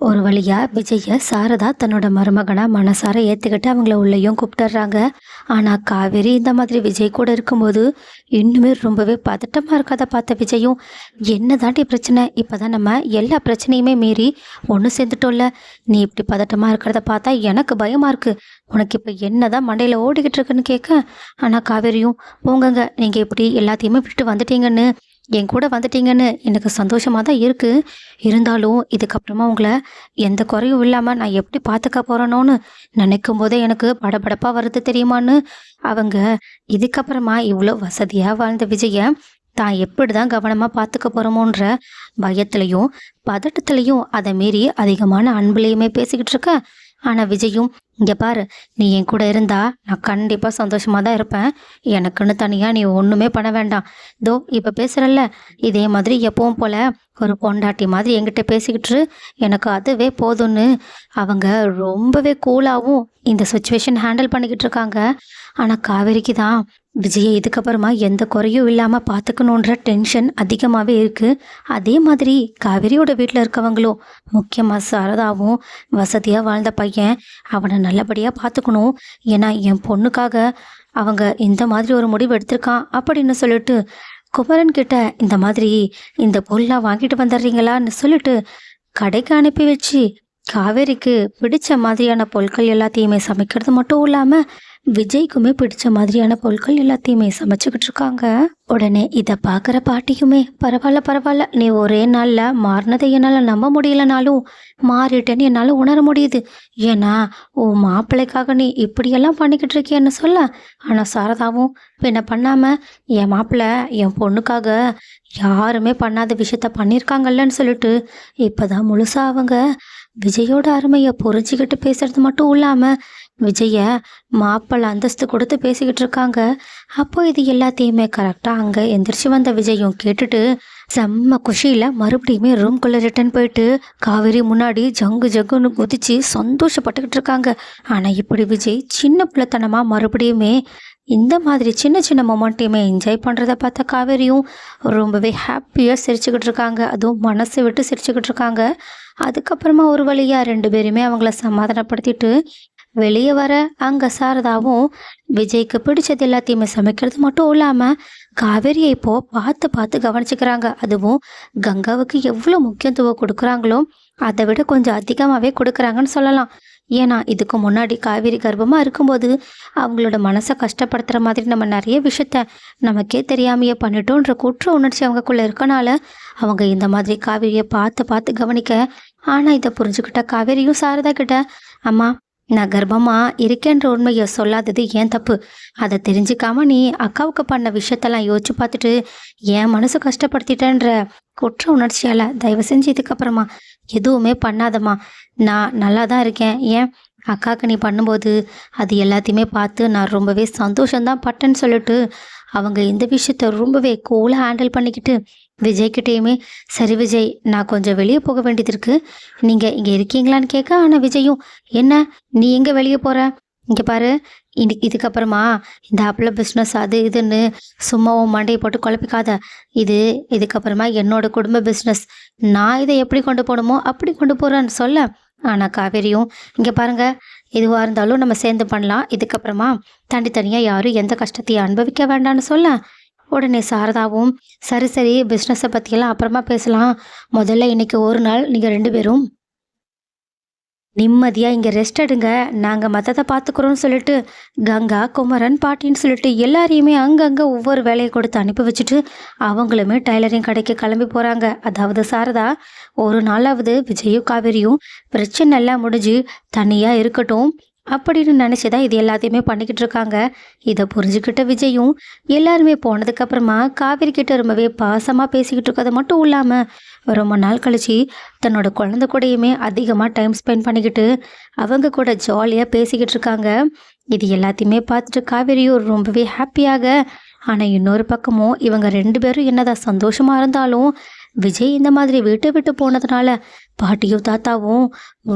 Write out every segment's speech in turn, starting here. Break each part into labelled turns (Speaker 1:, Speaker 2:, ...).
Speaker 1: ஒரு வழியாக விஜயை சாரதா தன்னோட மருமகனாக மனசார ஏற்றுக்கிட்டு அவங்கள உள்ளேயும் கூப்பிட்டுறாங்க. ஆனால் காவேரி இந்த மாதிரி விஜய் கூட இருக்கும்போது இன்னுமே ரொம்பவே பதட்டமாக இருக்காத பார்த்த விஜயும் என்னதாண்டி பிரச்சனை? இப்போ தான் நம்ம எல்லா பிரச்சனையுமே மீறி ஒன்று சேர்ந்துட்டோம்ல. நீ இப்படி பதட்டமாக இருக்கிறத பார்த்தா எனக்கு பயமாக இருக்குது உனக்கு இப்போ என்னதான் மண்டையில் ஓடிக்கிட்டு இருக்குன்னு கேட்க ஆனால் காவேரியும் போங்கங்க நீங்கள் இப்படி எல்லாத்தையுமே விட்டுட்டு வந்துட்டீங்கன்னு என் கூட வந்துட்டீங்கன்னு எனக்கு சந்தோஷமாக தான் இருக்குது இருந்தாலும் இதுக்கப்புறமா உங்களை எந்த குறையும் இல்லாமல் நான் எப்படி பார்த்துக்க போகிறேனோன்னு நினைக்கும் போதே எனக்கு படபடப்பாக வருது தெரியுமான்னு அவங்க இதுக்கப்புறமா இவ்வளோ வசதியாக வாழ்ந்த விஜயை தான் எப்படி தான் கவனமாக பார்த்துக்க போகிறோமோன்ற பயத்துலையும் பதட்டத்துலையும் அதை மீறி அதிகமான அன்புலையுமே பேசிக்கிட்டு இருக்க. ஆனால் விஜயும் இங்கே பாரு நீ என் கூட இருந்தா நான் கண்டிப்பாக சந்தோஷமாக தான் இருப்பேன். எனக்குன்னு தனியாக நீ ஒன்றுமே பண்ண வேண்டாம். தோ இப்போ பேசுகிறல்ல இதே மாதிரி எப்பவும் போல் ஒரு பொண்டாட்டி மாதிரி என்கிட்ட பேசிக்கிட்டு எனக்கு அதுவே போதும்னு. அவங்க ரொம்பவே கூலாகவும் இந்த சுச்சுவேஷன் ஹேண்டில் பண்ணிக்கிட்டு இருக்காங்க. ஆனால் காவேரிக்கு தான் விஜயை இதுக்கப்புறமா எந்த குறையும் இல்லாமல் பார்த்துக்கணுன்ற டென்ஷன் அதிகமாகவே இருக்குது அதே மாதிரி காவேரியோட வீட்டில் இருக்கவங்களும் முக்கியமாக சாரதாவும் வசதியாக வாழ்ந்த பையன் அவனை நல்லபடியாக பார்த்துக்கணும் ஏன்னா என் பொண்ணுக்காக அவங்க இந்த மாதிரி ஒரு முடிவு எடுத்திருக்கான் அப்படின்னு சொல்லிட்டு குமரன் கிட்ட இந்த மாதிரி இந்த பொருள்லாம் வாங்கிட்டு வந்துடுறீங்களான்னு சொல்லிட்டு கடைக்கு அனுப்பி வச்சு காவேரிக்கு பிடிச்ச மாதிரியான பொருட்கள் எல்லாத்தையுமே சமைக்கிறது மட்டும் இல்லாமல் விஜய்க்குமே பிடிச்ச மாதிரியான பொருட்கள் எல்லாத்தையுமே சமைச்சுக்கிட்டு இருக்காங்க. உடனே இதை பார்க்குற பாட்டிக்குமே பரவாயில்ல பரவாயில்ல நீ ஒரே நாளில் மாறினதை என்னால் நம்ப முடியலனாலும் மாறிட்டேன்னு என்னால் உணர முடியுது. ஏன்னா உன் மாப்பிள்ளைக்காக நீ இப்படியெல்லாம் பண்ணிக்கிட்டு இருக்கியன்னு சொல்ல. ஆனால் சாரதாவும் என்ன பண்ணாமல் என் மாப்பிள்ளை என் பொண்ணுக்காக யாருமே பண்ணாத விஷயத்த பண்ணியிருக்காங்கல்லன்னு சொல்லிட்டு இப்போதான் முழுசா அவங்க விஜயோட அருமையை புரிஞ்சுக்கிட்டு பேசுறது மட்டும் இல்லாமல் விஜய மாப்பிள்ளை அந்தஸ்து கொடுத்து பேசிக்கிட்டு இருக்காங்க. அப்போ இது எல்லாத்தையுமே கரெக்டாக அங்கே எந்திரிச்சு வந்த விஜயும் கேட்டுட்டு செம்ம குஷியில் மறுபடியுமே ரூம்குள்ளே ரிட்டர்ன் போயிட்டு காவேரி முன்னாடி ஜங்கு ஜங்குன்னு குதிச்சு சந்தோஷப்பட்டுக்கிட்டு இருக்காங்க. ஆனால் இப்படி விஜய் சின்ன பிள்ளைத்தனமாக மறுபடியுமே இந்த மாதிரி சின்ன சின்ன மொமெண்ட்டையுமே என்ஜாய் பண்ணுறத பார்த்த காவேரியும் ரொம்பவே ஹாப்பியாக சிரிச்சுக்கிட்டு இருக்காங்க. அதுவும் மனசை விட்டு சிரிச்சுக்கிட்டு இருக்காங்க. அதுக்கப்புறமா ஒரு வழியாக ரெண்டு பேருமே அவங்கள சமாதானப்படுத்திட்டு வெளியே வர அங்கே சாரதாவும் விஜய்க்கு பிடிச்சது எல்லாத்தையுமே சமைக்கிறது மட்டும் இல்லாமல் காவேரியை இப்போது பார்த்து பார்த்து கவனிச்சுக்கிறாங்க. அதுவும் கங்காவுக்கு எவ்வளோ முக்கியத்துவம் கொடுக்குறாங்களோ அதை விட கொஞ்சம் அதிகமாகவே கொடுக்குறாங்கன்னு சொல்லலாம். ஏன்னா இதுக்கு முன்னாடி காவேரி கர்ப்பமாக இருக்கும்போது அவங்களோட மனசை கஷ்டப்படுத்துகிற மாதிரி நம்ம நிறைய விஷயத்த நமக்கே தெரியாமையே பண்ணிட்டோன்ற குற்ற உணர்ச்சி அவங்கக்குள்ளே இருக்கனால அவங்க இந்த மாதிரி காவேரியை பார்த்து பார்த்து கவனிக்க ஆனால் இதை புரிஞ்சுக்கிட்ட காவேரியும் சாரதா கிட்ட அம்மா நான் கர்ப்பமா இருக்கேன்ற உண்மையை சொல்லாதது ஏன் தப்பு? அதை தெரிஞ்சுக்காம நீ அக்காவுக்கு பண்ண விஷயத்தெல்லாம் யோசிச்சு பார்த்துட்டு என் மனசு கஷ்டப்படுத்திட்டேன்ற குற்ற உணர்ச்சியால் தயவு செஞ்சு இதுக்கப்புறமா எதுவுமே பண்ணாதம்மா. நான் நல்லா தான் இருக்கேன். ஏன்? அக்காவுக்கு நீ பண்ணும்போது அது எல்லாத்தையுமே பார்த்து நான் ரொம்பவே சந்தோஷம்தான் பட்டேன்னு சொல்லிட்டு அவங்க இந்த விஷயத்த ரொம்பவே கூலாக ஹேண்டில் பண்ணிக்கிட்டு விஜய்கிட்டேயுமே சரி விஜய் நான் கொஞ்சம் வெளியே போக வேண்டியது இருக்குது நீங்கள் இங்கே இருக்கீங்களான்னு கேட்க ஆனால் விஜயும் என்ன? நீ எங்கே வெளியே போகிற இங்கே பாரு இனி இதுக்கப்புறமா இந்த ஆப்பில் பிஸ்னஸ் அது இதுன்னு சும்மாவும் மண்டையை போட்டு குழப்பிக்காத. இது இதுக்கப்புறமா என்னோட குடும்ப பிஸ்னஸ் நான் இதை எப்படி கொண்டு போகணுமோ அப்படி கொண்டு போகிறேன்னு சொல்ல ஆனால் காவேரியும் இங்கே பாருங்க எதுவாக இருந்தாலும் நம்ம சேர்ந்து பண்ணலாம். இதுக்கப்புறமா தனித்தனியாக யாரும் எந்த கஷ்டத்தையும் அனுபவிக்க வேண்டாம்னு சொல்ல உடனே சாரதாவும் சரி சரி பிஸ்னஸை பற்றியெல்லாம் அப்புறமா பேசலாம். முதல்ல இன்னைக்கு ஒரு நாள் நீங்கள் ரெண்டு பேரும் நிம்மதியாக இங்கே ரெஸ்ட் எடுங்க. நாங்கள் மற்றதை பார்த்துக்குறோன்னு சொல்லிட்டு கங்கா குமரன் பாட்டின்னு சொல்லிட்டு எல்லாரையுமே அங்கங்கே ஒவ்வொரு வேலையை கொடுத்து அனுப்பி வச்சுட்டு அவங்களுமே டைலரிங் கடைக்கு கிளம்பி போகிறாங்க அதாவது சாரதா ஒரு நாளாவது விஜயும் காவேரியும் பிரச்சனை எல்லாம் முடிஞ்சு தனியாக இருக்கட்டும். அப்படின்னு நினச்சி தான் இது எல்லாத்தையுமே பண்ணிக்கிட்டு இருக்காங்க. இதை புரிஞ்சுக்கிட்ட விஜயும் எல்லாருமே போனதுக்கப்புறமா காவேரி கிட்ட ரொம்பவே பாசமாக பேசிக்கிட்டு இருக்கிறது மட்டும் இல்லாமல் ரொம்ப நாள் கழிச்சு தன்னோட குழந்தை கூடயுமே அதிகமாக டைம் ஸ்பெண்ட் பண்ணிக்கிட்டு அவங்க கூட ஜாலியாக பேசிக்கிட்டு இருக்காங்க. இது எல்லாத்தையுமே பார்த்துட்டு காவேரியும் ரொம்பவே ஹாப்பியாக ஆனால் இன்னொரு பக்கமும் இவங்க ரெண்டு பேரும் என்னதான் சந்தோஷமாக இருந்தாலும் விஜய் இந்த மாதிரி வீட்டை விட்டு போனதுனால பாட்டியும் தாத்தாவும்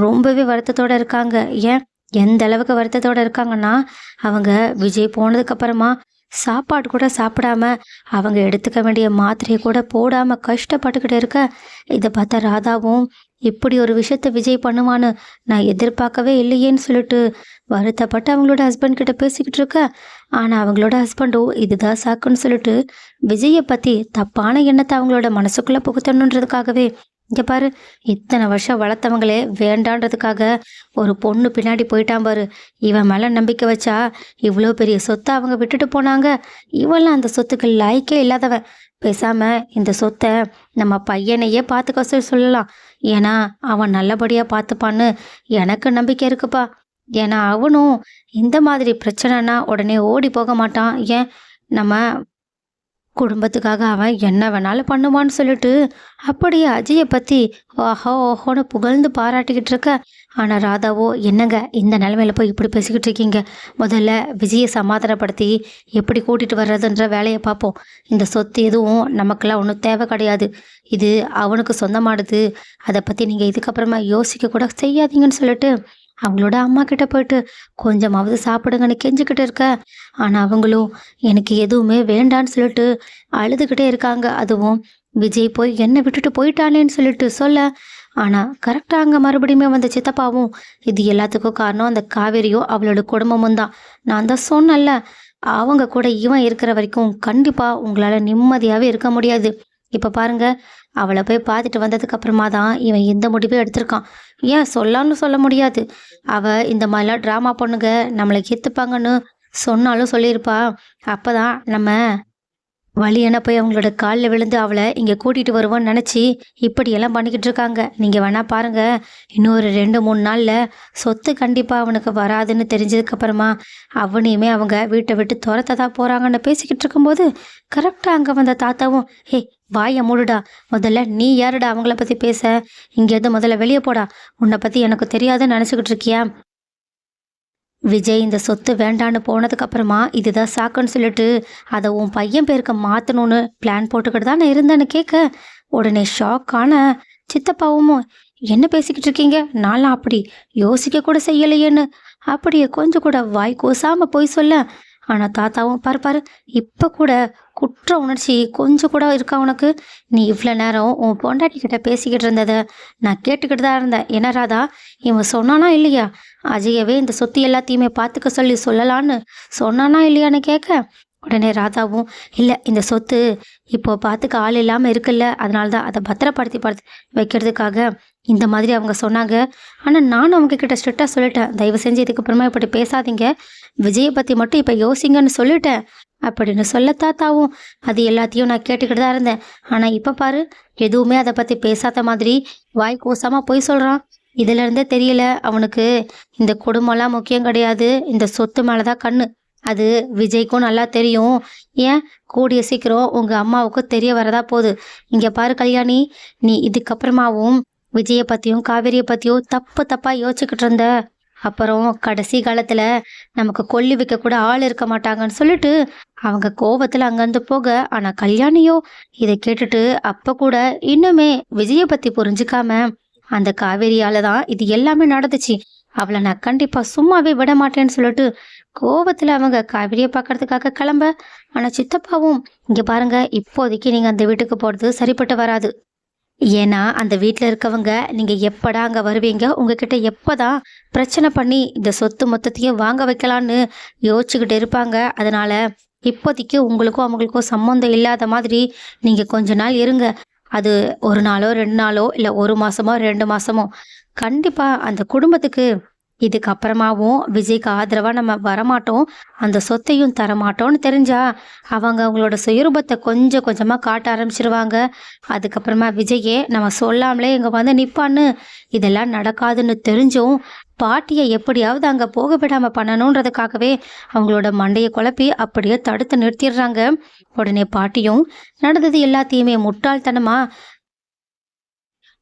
Speaker 1: ரொம்பவே வருத்தத்தோட இருக்காங்க. ஏன்? எந்த அளவுக்கு வருத்தத்தோட இருக்காங்கன்னா அவங்க விஜய் போனதுக்கப்புறமா சாப்பாடு கூட சாப்பிடாம அவங்க எடுத்துக்க வேண்டிய மாத்திரையை கூட போடாம கஷ்டப்பட்டுக்கிட்டு இருக்க இதை பார்த்தா ராதாவும் இப்படி ஒரு விஷயத்த விஜய் பண்ணுவான்னு நான் எதிர்பார்க்கவே இல்லையேன்னு சொல்லிட்டு வருத்தப்பட்டு அவங்களோட ஹஸ்பண்ட் கிட்ட பேசிக்கிட்டு இருக்க. ஆனால் அவங்களோட ஹஸ்பண்டும் இதுதான் சாக்குன்னு சொல்லிட்டு விஜயை பற்றி தப்பான எண்ணத்தை அவங்களோட மனசுக்குள்ளே புகுத்தணுன்றதுக்காகவே இங்கே பாரு இத்தனை வருஷம் வளர்த்தவங்களே வேண்டான்றதுக்காக ஒரு பொண்ணு பின்னாடி போயிட்டான் பாரு. இவன் மேலே நம்பிக்கை வச்சா இவ்வளோ பெரிய சொத்தை அவங்க விட்டுட்டு போனாங்க. இவெல்லாம் அந்த சொத்துக்கு லாய்க்கே இல்லாதவன். பேசாமல் இந்த சொத்தை நம்ம பையனையே பார்த்துக்க சொல்லி சொல்லலாம். ஏன்னா அவன் நல்லபடியாக பார்த்துப்பான்னு எனக்கு நம்பிக்கை இருக்குப்பா. ஏன்னா அவனும் இந்த மாதிரி பிரச்சனைனா உடனே ஓடி போக மாட்டான். ஏன்? நம்ம குடும்பத்துக்காக அவன் என்ன வேணாலும் பண்ணுவான்னு சொல்லிட்டு அப்படியே அஜயை பற்றி ஓஹோ ஓஹோன்னு புகழ்ந்து பாராட்டிக்கிட்டு இருக்க. ஆனால் ராதாவோ என்னங்க இந்த நிலமையில போய் இப்படி பேசிக்கிட்டு இருக்கீங்க? முதல்ல விஜயை சமாதானப்படுத்தி எப்படி கூட்டிகிட்டு வர்றதுன்ற வேலையை பார்ப்போம். இந்த சொத்து எதுவும் நமக்கெல்லாம் ஒன்றும் தேவை கிடையாது. இது அவனுக்கு சொந்தமானது. அதை பற்றி நீங்கள் இதுக்கப்புறமா யோசிக்க கூட செய்யாதீங்கன்னு சொல்லிட்டு அவங்களோட அம்மா கிட்ட போயிட்டு கொஞ்சமாவது சாப்பிடுங்கன்னு கெஞ்சிக்கிட்டு இருக்க. ஆனால் அவங்களும் எனக்கு எதுவுமே வேண்டான்னு சொல்லிட்டு அழுதுகிட்டே இருக்காங்க. அதுவும் விஜய் போய் என்னை விட்டுட்டு போயிட்டானேன்னு சொல்லிட்டு சொல்ல. ஆனால் கரெக்டாக அங்கே மறுபடியுமே வந்த சித்தப்பாவும் இது எல்லாத்துக்கும் காரணம் அந்த காவேரியும் அவளோட குடும்பமும் தான். நான் தான் சொன்னேன்ல அவங்க கூட இவன் இருக்கிற வரைக்கும் கண்டிப்பாக உங்களால் நிம்மதியாகவே இருக்க முடியாது. இப்போ பாருங்க அவளை போய் பார்த்துட்டு வந்ததுக்கு அப்புறமா தான் இவன் இந்த முடிவே எடுத்திருக்கான். ஏன் சொல்லான்னு சொல்ல முடியாது. அவ இந்த மாதிரிலாம் ட்ராமா பொண்ணுங்க நம்மளை ஏற்றுப்பாங்கன்னு சொன்னாலும் சொல்லியிருப்பா. அப்பதான் நம்ம வழியான போய் அவங்களோட காலில் விழுந்து அவளை இங்கே கூட்டிகிட்டு வருவோன்னு நினச்சி இப்படியெல்லாம் பண்ணிக்கிட்டு இருக்காங்க. நீங்கள் வேணால் பாருங்கள் இன்னும் ஒரு ரெண்டு மூணு நாளில் சொத்து கண்டிப்பாக அவனுக்கு வராதுன்னு தெரிஞ்சதுக்கப்புறமா அவனையுமே அவங்க வீட்டை விட்டு துரத்ததா போகிறாங்கன்னு பேசிக்கிட்டு இருக்கும்போது கரெக்டாக அங்கே வந்த தாத்தாவும் ஹே வாயை மூடுடா. முதல்ல நீ யாருடா அவங்கள பற்றி பேச? இங்கேருந்து முதல்ல வெளியே போடா. உன்னை பற்றி எனக்கு தெரியாதுன்னு நினச்சிக்கிட்டு இருக்கியா? விஜய் இந்த சொத்து வேண்டான்னு போனதுக்கு அப்புறமா இதுதான் சாக்குன்னு சொல்லிட்டு அதை உன் பையன் பேருக்கு மாற்றணும்னு பிளான் போட்டுக்கிட்டு தான் நான் இருந்தேன்னு கேட்க உடனே ஷாக் ஆன சித்தப்பாவும் என்ன பேசிக்கிட்டு இருக்கீங்க? நான்லாம் அப்படி யோசிக்க கூட செய்யலையேன்னு. அப்படியே கொஞ்சம் கூட வாய் கூசாம போய் சொல்ல ஆனால் தாத்தாவும் பாரு பாரு இப்போ கூட குற்ற உணர்ச்சி கொஞ்சம் கூட இருக்கா உனக்கு? நீ இவ்வளோ நேரம் உன் பொண்டாட்டி கிட்ட பேசிக்கிட்டு இருந்ததை நான் கேட்டுக்கிட்டு தான் இருந்தேன். என்ன ராதா இவன் சொன்னானா இல்லையா? அஜயவே இந்த சொத்து எல்லாத்தையுமே பார்த்துக்க சொல்லி சொல்லலான்னு சொன்னானா இல்லையான்னு கேட்க? உடனே ராதாவும் இல்லை இந்த சொத்து இப்போ பார்த்துக்க ஆள் இல்லாமல் இருக்குல்ல அதனால தான் அதை பத்திரப்படுத்தி படுத்து வைக்கிறதுக்காக இந்த மாதிரி அவங்க சொன்னாங்க. ஆனால் நானும் அவங்க கிட்ட ஸ்ட்ரிக்டாக சொல்லிட்டேன். தயவு செஞ்சு இதுக்கப்புறமா இப்படி பேசாதீங்க. விஜயை பற்றி மட்டும் இப்போ யோசிங்கன்னு சொல்லிட்டேன். அப்படின்னு சொல்ல தாத்தாவும் அது எல்லாத்தையும் நான் கேட்டுக்கிட்டு தான் இருந்தேன். ஆனால் இப்போ பாரு எதுவுமே அதை பற்றி பேசாத மாதிரி வாய் கூசாமல் போய் சொல்கிறான் இதுலேருந்தே தெரியல அவனுக்கு இந்த குடும்பம்லாம் முக்கியம் கிடையாது. இந்த சொத்து மேலே தான் கண்ணு. அது விஜய்க்கும் நல்லா தெரியும். ஏன்? கூடிய சீக்கிரம் உங்கள் அம்மாவுக்கு தெரிய வரதா போகுது. இங்கே பாரு கல்யாணி நீ இதுக்கப்புறமாவும் விஜயை பற்றியும் காவேரியை பற்றியும் தப்பு தப்பாக யோசிச்சுக்கிட்டு இருந்த. அப்புறம் கடைசி காலத்தில் நமக்கு கொல்லி வைக்க கூட ஆள் இருக்க மாட்டாங்கன்னு சொல்லிட்டு அவங்க கோவத்தில் அங்கிருந்து போக ஆனால் கல்யாணியோ இதை கேட்டுட்டு அப்போ கூட இன்னுமே விஜயை பற்றி புரிஞ்சுக்காம அந்த காவேரியால் தான் இது எல்லாமே நடந்துச்சு. அவளை நான் கண்டிப்பாக சும்மாவே விட மாட்டேன்னு சொல்லிட்டு கோவத்தில் அவங்க காவேரியை பார்க்கறதுக்காக கிளம்ப. ஆனால் சித்தப்பாவும் இங்கே பாருங்க இப்போதைக்கு நீங்கள் அந்த வீட்டுக்கு போகிறது சரிப்பட்டு வராது. ஏன்னா அந்த வீட்டில் இருக்கவங்க நீங்கள் எப்படா அங்கே வருவீங்க? உங்ககிட்ட எப்போதான் பிரச்சனை பண்ணி இந்த சொத்து மொத்தத்தையும் வாங்க வைக்கலான்னு யோசிச்சுக்கிட்டு இருப்பாங்க. அதனால் இப்போதைக்கு உங்களுக்கும் அவங்களுக்கும் சம்மந்தம் இல்லாத மாதிரி நீங்கள் கொஞ்ச நாள் இருங்க. அது ஒரு நாளோ ரெண்டு நாளோ இல்லை ஒரு மாதமோ ரெண்டு மாதமோ கண்டிப்பாக அந்த குடும்பத்துக்கு இதுக்கப்புறமாவும் விஜய்க்கு ஆதரவாக நம்ம வரமாட்டோம். அந்த சொத்தையும் தரமாட்டோம்னு தெரிஞ்சா அவங்க அவங்களோட சுயரூபத்தை கொஞ்சம் கொஞ்சமாக காட்ட ஆரம்பிச்சிருவாங்க. அதுக்கப்புறமா விஜயே நம்ம சொல்லாமலே இங்கே வந்து நிற்பான்னு இதெல்லாம் நடக்காதுன்னு தெரிஞ்சும் பாட்டியை எப்படியாவது அங்கே போக விடாமல் பண்ணணுன்றதுக்காகவே அவங்களோட மண்டையை குழப்பி அப்படியே தடுத்து நிறுத்திடுறாங்க. உடனே பாட்டியும் நடந்தது எல்லாத்தையுமே முட்டாள்தனமாக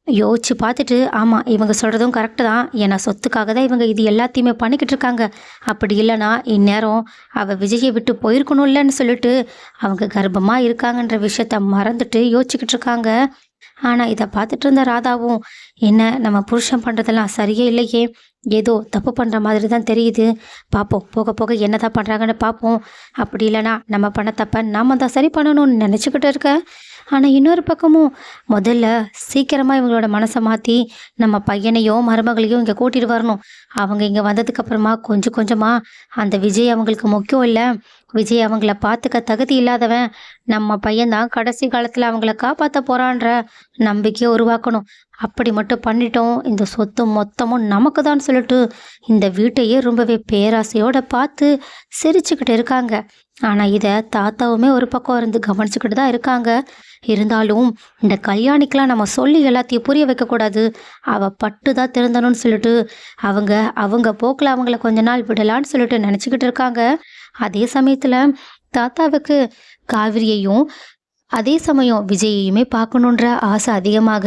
Speaker 1: யோசிச்சு பார்த்துட்டு ஆமாம் இவங்க சொல்கிறதும் கரெக்டு தான். ஏன்னா சொத்துக்காக தான் இவங்க இது எல்லாத்தையுமே பண்ணிக்கிட்டு இருக்காங்க. அப்படி இல்லைன்னா இந்நேரம் அவள் விஜயை விட்டு போயிருக்கணும் இல்லைன்னு சொல்லிட்டு அவங்க கர்ப்பமாக இருக்காங்கன்ற விஷயத்த மறந்துட்டு யோசிச்சுக்கிட்டு இருக்காங்க. ஆனால் இதை பார்த்துட்டு இருந்த ராதாவும் என்ன நம்ம புருஷன் பண்ணுறதெல்லாம் சரியே இல்லையே. ஏதோ தப்பு பண்ணுற மாதிரி தான் தெரியுது. பார்ப்போம் போக போக என்ன தான் பண்ணுறாங்கன்னு பார்ப்போம் அப்படி இல்லைனா நம்ம பண்ண தப்ப நாம் தான் சரி பண்ணணும்னு நினச்சிக்கிட்டு இருக்க. ஆனால் இன்னொரு பக்கமும் முதல்ல சீக்கிரமாக இவங்களோட மனசை மாற்றி நம்ம பையனையோ மருமகளையும் இங்கே கூட்டிகிட்டு வரணும். அவங்க இங்கே வந்ததுக்கப்புறமா கொஞ்சம் கொஞ்சமாக அந்த விஜய் அவங்களுக்கு முக்கியம் இல்லை. விஜய் அவங்கள பார்த்துக்க தகுதி இல்லாதவன் நம்ம பையன்தான். கடைசி காலத்தில் அவங்கள காப்பாற்ற போகிறான்ற நம்பிக்கையை உருவாக்கணும். அப்படி மட்டும் பண்ணிட்டோம். இந்த சொத்து மொத்தமும் நமக்கு தான் சொல்லிட்டு இந்த வீட்டையே ரொம்பவே பேராசையோடு பார்த்து சிரிச்சுக்கிட்டு இருக்காங்க. ஆனால் இதை தாத்தாவுமே ஒரு பக்கம் இருந்து கவனிச்சுக்கிட்டு தான் இருக்காங்க. இருந்தாலும் இந்த கல்யாணிக்கெலாம் நம்ம சொல்லி எல்லாத்தையும் புரிய வைக்கக்கூடாது. அவள் பட்டு தான் திருந்தணும்னு சொல்லிட்டு அவங்க அவங்க போக்கில் அவங்கள கொஞ்ச நாள் விடலான்னு சொல்லிட்டு நினச்சிக்கிட்டு இருக்காங்க. அதே சமயத்தில் தாத்தாவுக்கு காவிரியையும் அதே சமயம் விஜயையுமே பார்க்கணுன்ற ஆசை அதிகமாக.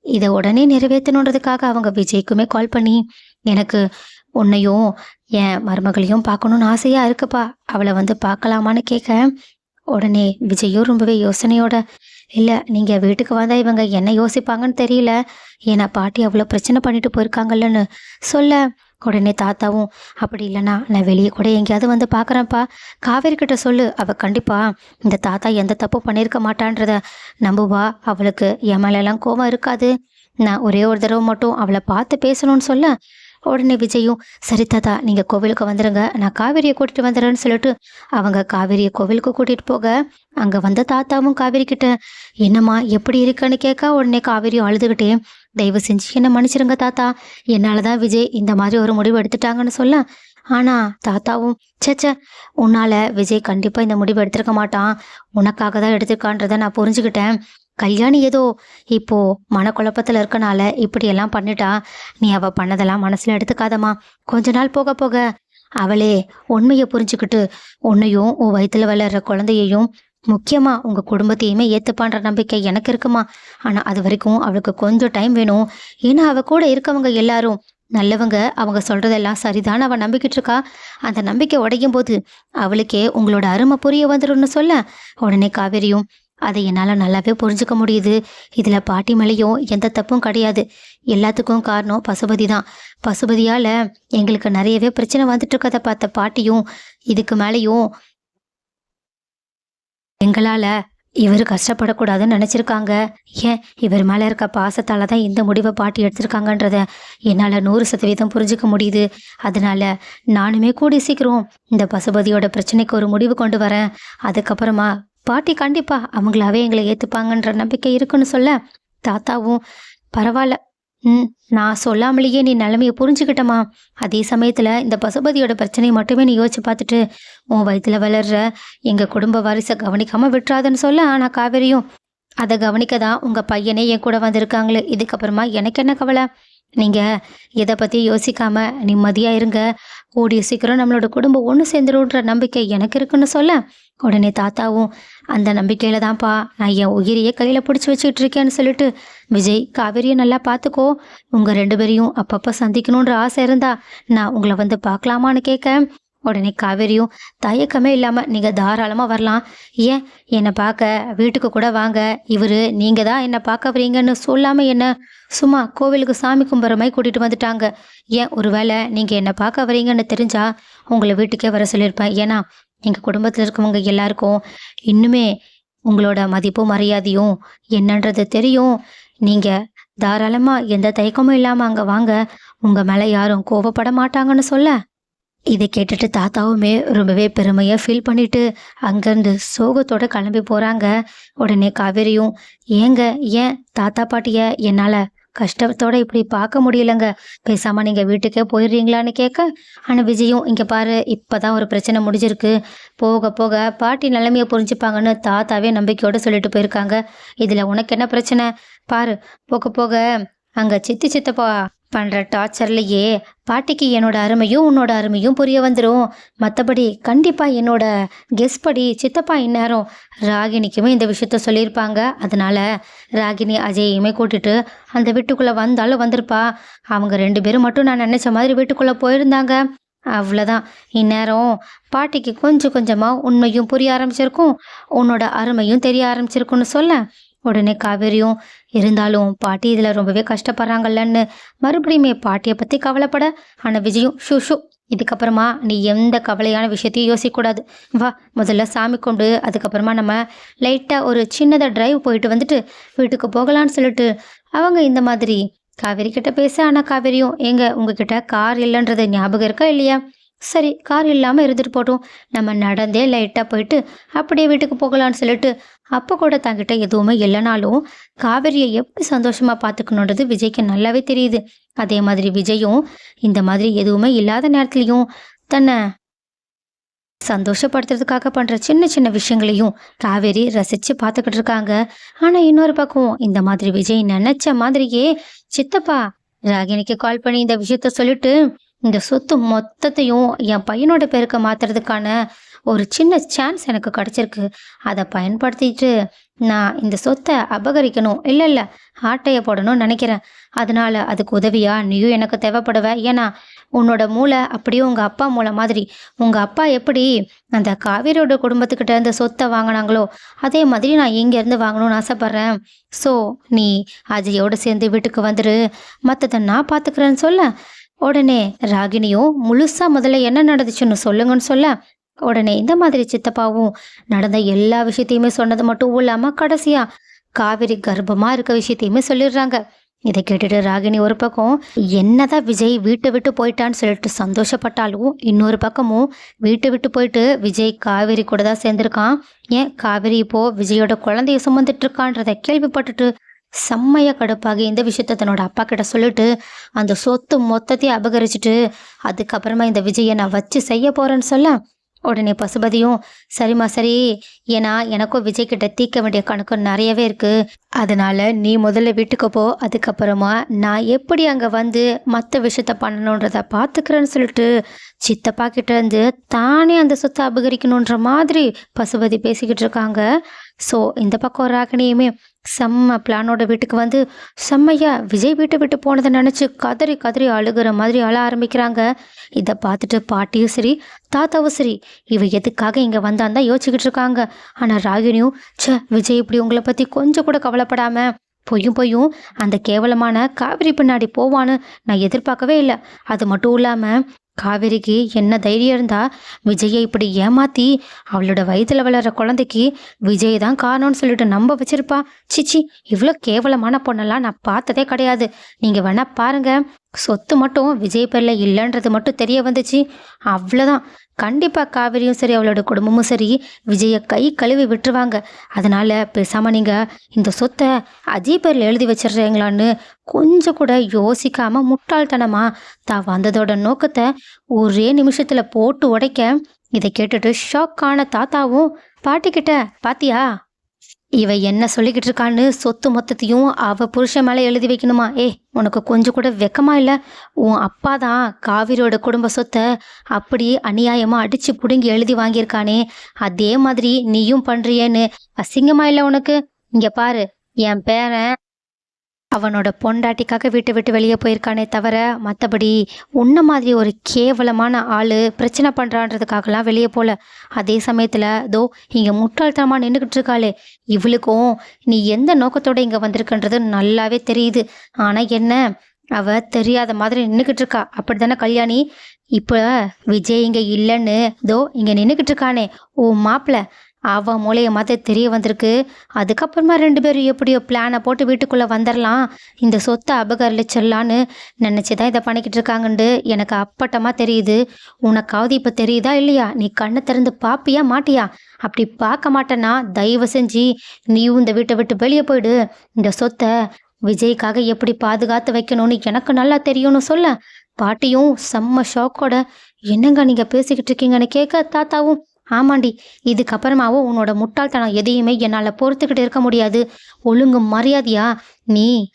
Speaker 1: இதை உடனே நிறைவேற்றணுன்றதுக்காக அவங்க விஜய்க்குமே கால் பண்ணி எனக்கு உன்னையும் என் மருமகளையும் பார்க்கணுன்னு ஆசையாக இருக்குப்பா. அவளை வந்து பார்க்கலாமான்னு கேட்க. உடனே விஜயும் ரொம்பவே யோசனையோட இல்லை நீங்கள் வீட்டுக்கு வந்தால் இவங்க என்ன யோசிப்பாங்கன்னு தெரியல. ஏன்னா பாட்டி அவ்வளோ பிரச்சனை பண்ணிட்டு போயிருக்காங்கல்லன்னு. சொல்ல உடனே தாத்தாவும் அப்படி இல்லைனா நான் வெளியே கூட எங்கேயாவது வந்து பார்க்குறேன்ப்பா. காவேரி கிட்ட சொல்லு அவள் கண்டிப்பாக இந்த தாத்தா எந்த தப்பு பண்ணியிருக்க மாட்டான்றத நம்புவா. அவளுக்கு என் மேலெல்லாம் கோவம் இருக்காது. நான் ஒரே ஒரு தடவை மட்டும் அவளை பார்த்து பேசணும்னு சொல்ல உடனே விஜயும் சரி தாத்தா நீங்கள் கோவிலுக்கு வந்துடுங்க நான் காவேரியை கூட்டிட்டு வந்துடுறேன்னு சொல்லிட்டு அவங்க காவேரியை கோவிலுக்கு கூட்டிட்டு போக அங்கே வந்த தாத்தாவும் காவேரி கிட்ட என்னம்மா எப்படி இருக்குன்னு கேட்க உடனே காவேரியும் அழுதுகிட்டே தயவு செஞ்சு என்ன மன்னிச்சிருங்க தாத்தா. என்னால தான் விஜய் இந்த மாதிரி ஒரு முடிவு எடுத்துட்டாங்கன்னு சொல்ல. ஆனா தாத்தாவும் சேச்சே உன்னால விஜய் கண்டிப்பா இந்த முடிவு எடுத்திருக்க மாட்டான். உனக்காக தான் எடுத்திருக்கான்றத நான் புரிஞ்சுக்கிட்டேன். கல்யாணி ஏதோ இப்போ மனக்குழப்பத்தில் இருக்கனால இப்படியெல்லாம் பண்ணிட்டா நீ அவ பண்ணதெல்லாம் மனசுல எடுத்துக்காதம்மா. கொஞ்ச நாள் போக போக அவளே உண்மையை புரிஞ்சுக்கிட்டு உன்னையும் உன் வயிற்றுல வளர்ற குழந்தையையும் முக்கியமா உங்க குடும்பத்தையுமே ஏத்துப்பான்ற நம்பிக்கை எனக்கு இருக்குமா? ஆனா அது வரைக்கும் அவளுக்கு கொஞ்சம் டைம் வேணும். ஏன்னா அவ கூட இருக்கவங்க எல்லாரும் நல்லவங்க அவங்க சொல்றதெல்லாம் சரிதான் அவ நம்பிக்கிட்டு இருக்கா. அந்த நம்பிக்கை உடையும் போது அவளுக்கே உங்களோட அருமை புரிய வந்துடும்னு சொல்ல உடனே காவேரியும் அதை என்னால் நல்லாவே புரிஞ்சுக்க முடியுது. இதில் பாட்டி மேலேயும் எந்த தப்பும் கிடையாது. எல்லாத்துக்கும் காரணம் பசுபதி தான் பசுபதியால் எங்களுக்கு நிறையவே பிரச்சனை வந்துட்டு இருக்கதை பார்த்த பாட்டியும் இதுக்கு மேலேயும் எங்களால் இவர் கஷ்டப்படக்கூடாதுன்னு நினச்சிருக்காங்க. ஏன்? இவர் மேலே இருக்க பாசத்தால் தான் இந்த முடிவை பாட்டி எடுத்திருக்காங்கன்றத என்னால் நூறு சதவீதம் புரிஞ்சுக்க முடியுது. அதனால நானுமே கூடி சீக்கிரம் இந்த பசுபதியோட பிரச்சனைக்கு ஒரு முடிவு கொண்டு வரேன். அதுக்கப்புறமா பாட்டி கண்டிப்பா அவங்களாவே எங்களை ஏற்றுப்பாங்கன்ற நம்பிக்கை இருக்குன்னு சொல்ல தாத்தாவும் பரவாயில்ல ம் நான் சொல்லாமலேயே நீ நிலைமையை புரிஞ்சுக்கிட்டமா? அதே சமயத்தில் இந்த பசுபதியோட பிரச்சனையை மட்டுமே நீ யோசிச்சு பார்த்துட்டு உன் வயிற்றுல வளர்ற எங்கள் குடும்ப வாரிசை கவனிக்காமல் விட்டுறாதுன்னு சொல்ல ஆனால் காவேரியும் அதை கவனிக்க தான் உங்கள் பையனே என் கூட வந்திருக்காங்களே. இதுக்கப்புறமா எனக்கு என்ன கவலை? நீங்கள் எதை பற்றி யோசிக்காமல் நிம்மதியாக இருங்க. கூடிய சீக்கிரம் நம்மளோட குடும்பம் ஒன்று சேர்ந்துருன்ற நம்பிக்கை எனக்கு இருக்குன்னு சொல்ல உடனே தாத்தாவும் அந்த நம்பிக்கையில தான்ப்பா. நான் என் உயிரையே கையில் பிடிச்சி வச்சுக்கிட்டு இருக்கேன்னு சொல்லிட்டு விஜய் காவேரியை நல்லா பார்த்துக்கோ உங்கள் ரெண்டு பேரையும் அப்பப்போ சந்திக்கணுன்ற ஆசை இருந்தா நான் உங்களை வந்து பார்க்கலாமான்னு கேட்க உடனே காவேரியும் தயக்கமே இல்லாமல் நீங்கள் தாராளமாக வரலாம். ஏன்? என்னை பார்க்க வீட்டுக்கு கூட வாங்க. இவர் நீங்கள் தான் என்னை பார்க்க வரீங்கன்னு சொல்லாமல் என்ன? சும்மா கோவிலுக்கு சாமி கும்பிட்ற மாதிரி கூட்டிகிட்டு வந்துட்டாங்க. ஏன்? ஒருவேளை நீங்கள் என்னை பார்க்க வரீங்கன்னு தெரிஞ்சா உங்களை வீட்டுக்கே வர சொல்லியிருப்பேன். ஏன்னா எங்கள் குடும்பத்தில் இருக்கவங்க எல்லாருக்கும் இன்னுமே உங்களோட மதிப்பும் மரியாதையும் என்னன்றது தெரியும். நீங்கள் தாராளமாக எந்த தயக்கமும் இல்லாமல் அங்கே வாங்க. உங்கள் மேலே யாரும் கோவப்பட மாட்டாங்கன்னு சொல்ல. இதை கேட்டுட்டு தாத்தாவுமே ரொம்பவே பெருமையாக ஃபீல் பண்ணிட்டு அங்கேருந்து சோகத்தோடு கிளம்பி போகிறாங்க உடனே காவேரியும் ஏங்க ஏன் தாத்தா பாட்டிய என்னால் கஷ்டத்தோட இப்படி பார்க்க முடியலங்க. பேசாம நீங்க வீட்டுக்கே போயிடுறீங்களான்னு கேட்க ஆனா விஜயும் இங்க பாரு இப்பதான் ஒரு பிரச்சனை முடிஞ்சிருக்கு. போக போக பாட்டி நிலைமையை புரிஞ்சுப்பாங்கன்னு தாத்தாவே நம்பிக்கையோட சொல்லிட்டு போயிருக்காங்க. இதுல உனக்கு என்ன பிரச்சனை? பாரு போக போக அங்க சித்தி சித்தப்பா பண்ணுற டார்ச்சர்லையே பாட்டிக்கு என்னோட அருமையும் உன்னோட அருமையும் புரிய வந்துடும் மற்றபடி கண்டிப்பாக என்னோட கெஸ் படி சித்தப்பா இந்நேரம் ராகினிக்குமே இந்த விஷயத்த சொல்லியிருப்பாங்க. அதனால ராகினி அஜயையுமே கூட்டிட்டு அந்த வீட்டுக்குள்ளே வந்தாலும் வந்திருப்பா. அவங்க ரெண்டு பேரும் மட்டும் நான் நினச்ச மாதிரி வீட்டுக்குள்ளே போயிருந்தாங்க. அவ்வளோதான் இந்நேரம் பாட்டிக்கு கொஞ்சம் கொஞ்சமாக உண்மையும் புரிய ஆரம்பிச்சிருக்கும். உன்னோட அருமையும் தெரிய ஆரம்பிச்சிருக்குன்னு சொல்ல உடனே காவேரியும் இருந்தாலும் பாட்டி இதில் ரொம்பவே கஷ்டப்படுறாங்கல்லன்னு மறுபடியுமே பாட்டியை பற்றி கவலைப்பட. ஆனால் விஜயும் ஷூ ஷூ இதுக்கப்புறமா நீ எந்த கவலையான விஷயத்தையும் யோசிக்கக்கூடாது. வா முதல்ல சாமி கொண்டு அதுக்கப்புறமா நம்ம லைட்டாக ஒரு சின்னதாக டிரைவ் போயிட்டு வந்துட்டு வீட்டுக்கு போகலான்னு சொல்லிட்டு அவங்க இந்த மாதிரி காவேரி கிட்ட பேச ஆனால் காவேரியும் எங்க உங்ககிட்ட கார் இல்லைன்றது ஞாபகம் இருக்கா இல்லையா? சரி கார் இல்லாமல் இருந்துட்டு போட்டோம் நம்ம நடந்தே லைட்டாக போயிட்டு அப்படியே வீட்டுக்கு போகலான்னு சொல்லிட்டு அப்போ கூட தங்கிட்ட எதுவுமே இல்லைனாலும் காவேரியை எப்படி சந்தோஷமாக பார்த்துக்கணுன்றது விஜய்க்கு நல்லாவே தெரியுது. அதே மாதிரி விஜயும் இந்த மாதிரி எதுவுமே இல்லாத நேரத்துலையும் தன்னை சந்தோஷப்படுத்துறதுக்காக பண்ணுற சின்ன சின்ன விஷயங்களையும் காவேரி ரசித்து பார்த்துக்கிட்டு இருக்காங்க. ஆனால் இன்னொரு பக்கம் இந்த மாதிரி விஜய் நினச்ச மாதிரியே சித்தப்பா ராகினிக்கு கால் பண்ணி இந்த விஷயத்த சொல்லிட்டு இந்த சொத்து மொத்தத்தையும் என் பையனோட பேருக்கு மாத்துறதுக்கான ஒரு சின்ன சான்ஸ் எனக்கு கிடச்சிருக்கு. அதை பயன்படுத்திட்டு நான் இந்த சொத்தை அபகரிக்கணும். இல்லை இல்லை ஆட்டையை போடணும்னு நினைக்கிறேன். அதனால அதுக்கு உதவியா நீயும் எனக்கு தேவைப்படுவ. ஏன்னா உன்னோட மூளை அப்படியே உங்கள் அப்பா மூளை மாதிரி. உங்கள் அப்பா எப்படி அந்த காவேரியோட குடும்பத்துக்கிட்ட இருந்து சொத்தை வாங்கினாங்களோ அதே மாதிரி நான் இங்கேருந்து வாங்கணும்னு ஆசைப்பட்றேன். ஸோ நீ அஜயோடு சேர்ந்து வீட்டுக்கு வந்துரு. மற்றதை நான் பார்த்துக்கிறேன்னு சொல்ல. உடனே ராகினியும் முழுசாக முதல்ல என்ன நடந்துச்சுன்னு சொல்லுங்கன்னு சொல்ல. உடனே இந்த மாதிரி சித்தப்பாவும் நடந்த எல்லா விஷயத்தையுமே சொன்னது மட்டும் இல்லாமல் கடைசியா காவிரி கர்ப்பமா இருக்க விஷயத்தையுமே சொல்லிடுறாங்க. இதை கேட்டுட்டு ராகினி ஒரு பக்கம் என்னதான் விஜய் வீட்டை விட்டு போயிட்டான்னு சொல்லிட்டு சந்தோஷப்பட்டாலும் இன்னொரு பக்கமும் வீட்டை விட்டு போயிட்டு விஜய் காவேரி கூட தான் சேர்ந்திருக்கான். ஏன் காவேரி இப்போ விஜயோட குழந்தைய சுமந்துட்டு இருக்கான்றத கேள்விப்பட்டுட்டு செம்மையா கடுப்பாகி இந்த விஷயத்த தன்னோட அப்பா கிட்ட சொல்லிட்டு அந்த சொத்து மொத்தத்தையும் அபகரிச்சுட்டு அதுக்கப்புறமா இந்த விஜயை நான் வச்சு செய்ய போறேன்னு சொல்ல உடனே பசுபதியும் சரிம்மா சரி. ஏன்னா எனக்கும் விஜய் கிட்ட தீர்க்க வேண்டிய கணக்கு நிறையவே இருக்குது அதனால நீ முதல்ல வீட்டுக்கு போ. அதுக்கப்புறமா நான் எப்படி அங்கே வந்து மற்ற விஷயத்த பண்ணணுன்றத பார்த்துக்கிறேன்னு சொல்லிட்டு சித்தப்பா கிட்டேருந்து தானே அந்த சொத்தை அபகரிக்கணுன்ற மாதிரி பசுபதி பேசிக்கிட்டு இருக்காங்க. ஸோ இந்த பக்கம் ராகினியுமே செம்ம பிளானோட வீட்டுக்கு வந்து செம்மையா விஜய் வீட்டை விட்டு போனதை நினச்சி கதறி கதறி அழுகிற மாதிரி அழ ஆரம்பிக்கிறாங்க. இதை பார்த்துட்டு பாட்டியும் சரி தாத்தாவும் சரி இவ எதுக்காக இங்கே வந்தான்னு தான் யோசிச்சுக்கிட்டு இருக்காங்க. ஆனால் ராகினியும் ச்சே விஜய் இப்படி உங்களை பற்றி கொஞ்சம் கூட கவலைப்படாமல் பொய்யும் பொய்யும் அந்த கேவலமான காவிரி பின்னாடி போவான்னு நான் எதிர்பார்க்கவே இல்லை. அது மட்டும் இல்லாமல் காவேரிக்கு என்ன தைரியம் இருந்தா விஜயை இப்படி ஏமாத்தி அவளோட வயிற்றுல வளர்ற குழந்தைக்கு விஜய் தான் காரணம்னு சொல்லிட்டு நம்ப வச்சிருப்பா. சிச்சி இவ்வளோ கேவலமான பொண்ணெல்லாம் நான் பார்த்ததே கிடையாது. நீங்க வேணா பாருங்க. சொத்து மட்டும் விஜய் பேரில் இல்லைன்றது மட்டும் தெரிய வந்துச்சு. அவ்வளோதான் கண்டிப்பாக காவேரியும் சரி அவளோட குடும்பமும் சரி விஜயை கை கழுவி விட்டுருவாங்க. அதனால் பேசாமல் நீங்கள் இந்த சொத்தை அஜய் பேரில் எழுதி வச்சிடுறீங்களான்னு கொஞ்சம் கூட யோசிக்காமல் முட்டாள்தனமாக தான் வந்ததோட நோக்கத்தை ஒரே நிமிஷத்தில் போட்டு உடைக்க இதை கேட்டுட்டு ஷாக்கான தாத்தாவும் பாட்டிக்கிட்ட பாத்தியா? இவ என்ன சொல்லிக்கிட்டு இருக்கான்னு சொத்து மொத்தத்தையும் அவ புருஷன் மேலே எழுதி வைக்கணுமா? ஏ உனக்கு கொஞ்சம் கூட வெக்கமா இல்லை? உன் அப்பா தான் காவிரியோட குடும்ப சொத்தை அப்படி அநியாயமா அடிச்சு பிடுங்கி எழுதி வாங்கியிருக்கானே. அதே மாதிரி நீயும் பண்றியேன்னு அசிங்கமா இல்லை உனக்கு? இங்க பாரு என் பேரன் அவனோட பொண்டாட்டிக்காக வீட்டை விட்டு வெளியே போயிருக்கானே தவிர மற்றபடி உன்ன மாதிரி ஒரு கேவலமான ஆள் பிரச்சனை பண்ணுறான்றதுக்காகலாம் வெளியே போகல அதே சமயத்தில் தோ இங்கே முட்டாள்தனமாக நின்றுக்கிட்டு இருக்காளே. இவளுக்கும் நீ எந்த நோக்கத்தோட இங்கே வந்திருக்கன்றது நல்லாவே தெரியுது. ஆனால் என்ன அவ தெரியாத மாதிரி நின்றுக்கிட்டு இருக்கா. அப்படி தானே கல்யாணி? இப்போ விஜய் இங்கே இல்லைன்னு தோ இங்கே நின்றுக்கிட்டு இருக்கானே. ஓ மாப்பிள்ள அவன் மூலியமாக தெரிய வந்திருக்கு. அதுக்கப்புறமா ரெண்டு பேரும் எப்படியோ பிளானை போட்டு வீட்டுக்குள்ளே வந்துடலாம் இந்த சொத்தை அபகரிச்சிடலான்னு நினச்சி தான் இதை பண்ணிக்கிட்டு இருக்காங்கண்டு. எனக்கு அப்பட்டமாக தெரியுது. உனக்காவது இப்போ தெரியுதா இல்லையா? நீ கண்ணை திறந்து பாப்பியா மாட்டியா? அப்படி பார்க்க மாட்டேன்னா தயவு செஞ்சு நீயும் இந்த வீட்டை விட்டு வெளியே போயிடு. இந்த சொத்தை விஜய்க்காக எப்படி பாதுகாத்து வைக்கணும்னு எனக்கு நல்லா தெரியும்னு சொல்ல. பாட்டியும் செம்ம ஷாக்கோட என்னங்க நீங்கள் பேசிக்கிட்டு இருக்கீங்கன்னு கேட்க தாத்தாவும் ஆமாண்டி இதுக்கப்புறமாவும் உன்னோட முட்டாள்தனம் எதையுமே என்னால் பொறுத்துக்கிட்டு இருக்க முடியாது. ஒழுங்கு மரியாதையா? நீ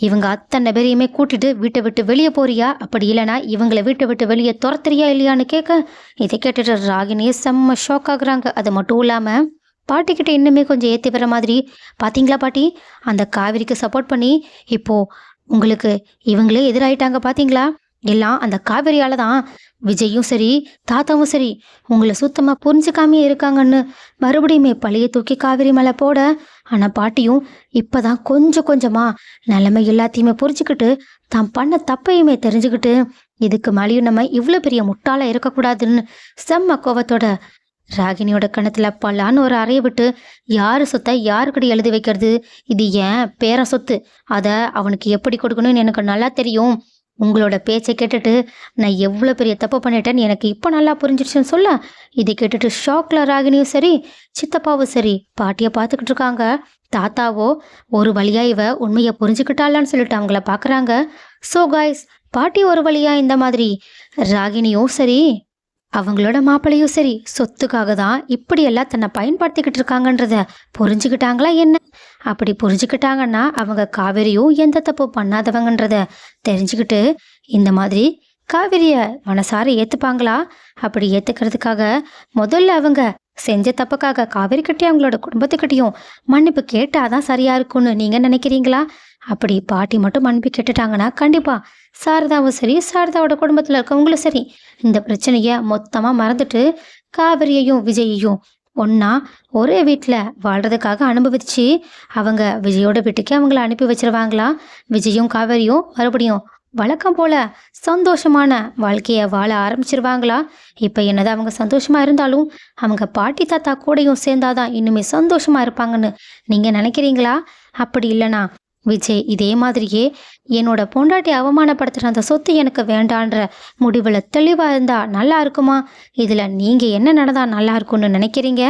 Speaker 1: இவங்க அத்தனை பேரையுமே கூட்டிட்டு வீட்டை விட்டு வெளியே போறியா? அப்படி இல்லைனா இவங்களை வீட்டை விட்டு வெளியே துரத்துறியா இல்லையான்னு கேட்க இதை கேட்டுட்டு ராகினியே செம்ம ஷாக் ஆகுறாங்க. அது மட்டும் இல்லாமல் பாட்டிக்கிட்ட இன்னுமே கொஞ்சம் ஏற்றி வர மாதிரி. பார்த்தீங்களா பாட்டி? அந்த காவிரிக்கு சப்போர்ட் பண்ணி இப்போது உங்களுக்கு இவங்களே எதிராயிட்டாங்க பார்த்தீங்களா எல்லாம் அந்த காவிரியால் தான். விஜயும் சரி தாத்தாவும் சரி உங்களை சுத்தமாக புரிஞ்சுக்காமே இருக்காங்கன்னு மறுபடியுமே பழைய தூக்கி காவிரி மேலே போட ஆனால் பாட்டியும் இப்போதான் கொஞ்சம் கொஞ்சமாக நிலைமை எல்லாத்தையுமே புரிஞ்சுக்கிட்டு தான் பண்ண தப்பையுமே தெரிஞ்சுக்கிட்டு இதுக்கு மேலேயும் நம்ம இவ்வளோ பெரிய முட்டாளாக இருக்கக்கூடாதுன்னு செம்ம கோவத்தோட ராகினியோட கணத்துல பல்லான்னு ஒரு அறைய விட்டு யாரு சொத்தை யாருக்கிட்ட எழுதி வைக்கிறது? இது ஏன் பேர சொத்து? அதை அவனுக்கு எப்படி கொடுக்கணும்னு எனக்கு நல்லா தெரியும். உங்களோட பேச்சை கேட்டுட்டு நான் எவ்வளோ பெரிய தப்பு பண்ணிட்டேன்னு எனக்கு இப்போ நல்லா புரிஞ்சிடுச்சுன்னு சொல்ல இதை கேட்டுட்டு ஷாக்ல ராகினியும் சரி சித்தப்பாவும் சரி பாட்டியை பார்த்துக்கிட்டு இருக்காங்க. தாத்தாவோ ஒரு வழியா இவ உண்மையை புரிஞ்சுக்கிட்டாளான்னு சொல்லிட்டு அவங்கள பார்க்குறாங்க. ஸோ காய்ஸ் பாட்டி ஒரு வழியா இந்த மாதிரி. ராகினியும் சரி அவங்களோட மாப்பிள்ளையும் சரி சொத்துக்காக தான் இப்படியெல்லாம் தன்னை பயன்படுத்திக்கிட்டு இருக்காங்கன்றத புரிஞ்சுக்கிட்டாங்களா என்ன? அப்படி புரிஞ்சுக்கிட்டாங்கன்னா அவங்க காவேரியும் எந்த தப்பு பண்ணாதவங்கன்றத தெரிஞ்சுக்கிட்டு இந்த மாதிரி காவிரியை மனசார ஏத்துப்பாங்களா? அப்படி ஏத்துக்கிறதுக்காக முதல்ல அவங்க செஞ்ச தப்புக்காக காவேரி கிட்டயும் அவங்களோட குடும்பத்துக்கிட்டையும் மன்னிப்பு கேட்டாதான் சரியா இருக்கும்னு நீங்க நினைக்கிறீங்களா? அப்படி பாட்டி மட்டும் அனுப்பி கேட்டுட்டாங்கன்னா கண்டிப்பாக சாரதாவும் சரி சாரதாவோட குடும்பத்தில் இருக்கவங்களும் சரி இந்த பிரச்சனையை மொத்தமாக மறந்துட்டு காவிரியையும் விஜயையும் ஒன்றா ஒரே வீட்டில் வாழ்கிறதுக்காக அனுபவிச்சு அவங்க விஜயோட வீட்டுக்கே அவங்கள அனுப்பி வச்சிருவாங்களா? விஜயும் காவேரியும் மறுபடியும் வழக்கம் போல சந்தோஷமான வாழ்க்கையை வாழ ஆரம்பிச்சிருவாங்களா? இப்போ என்னதான் அவங்க சந்தோஷமா இருந்தாலும் அவங்க பாட்டி தாத்தா கூடயும் சேர்ந்தாதான் இன்னுமே சந்தோஷமா இருப்பாங்கன்னு நீங்க நினைக்கிறீங்களா? அப்படி இல்லைனா விஜய் இதே மாதிரியே என்னோட பொண்டாட்டி அவமானப்படுத்துகிற அந்த சொத்து எனக்கு வேண்டான்ற முடிவில் தெளிவாக இருந்தால் நல்லா இருக்குமா? இதில் நீங்கள் என்ன நடந்தால் நல்லா இருக்கும்னு நினைக்கிறீங்க?